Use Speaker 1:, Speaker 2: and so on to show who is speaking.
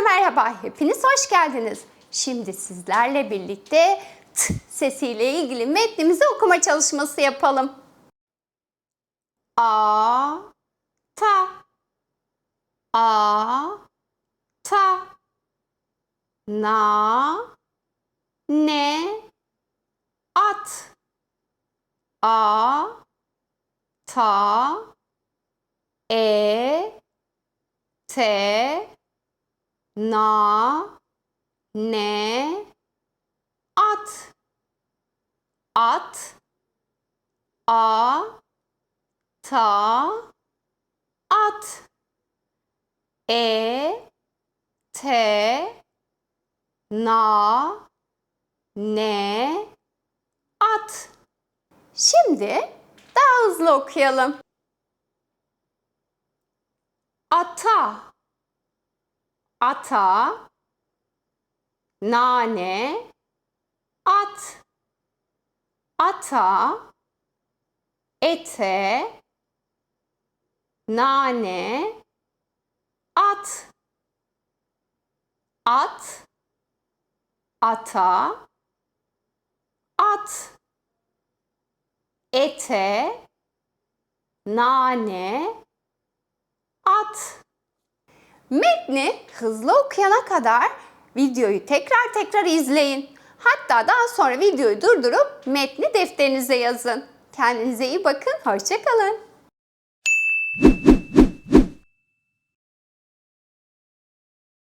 Speaker 1: Herkese merhaba, hepiniz hoş geldiniz. Şimdi sizlerle birlikte t sesiyle ilgili metnimizi okuma çalışması yapalım. A, ta, a, ta, na, ne, at, a, ta, e, te, na, ne, at, at, a, ta, at, e, te, na, ne, at. Şimdi daha hızlı okuyalım. Ata, ata, nane, at, ata, ete, nane, at, at, ata, at, ete, nane, at. Metni hızlı okuyana kadar videoyu tekrar tekrar izleyin. Hatta daha sonra videoyu durdurup metni defterinize yazın. Kendinize iyi bakın, hoşçakalın.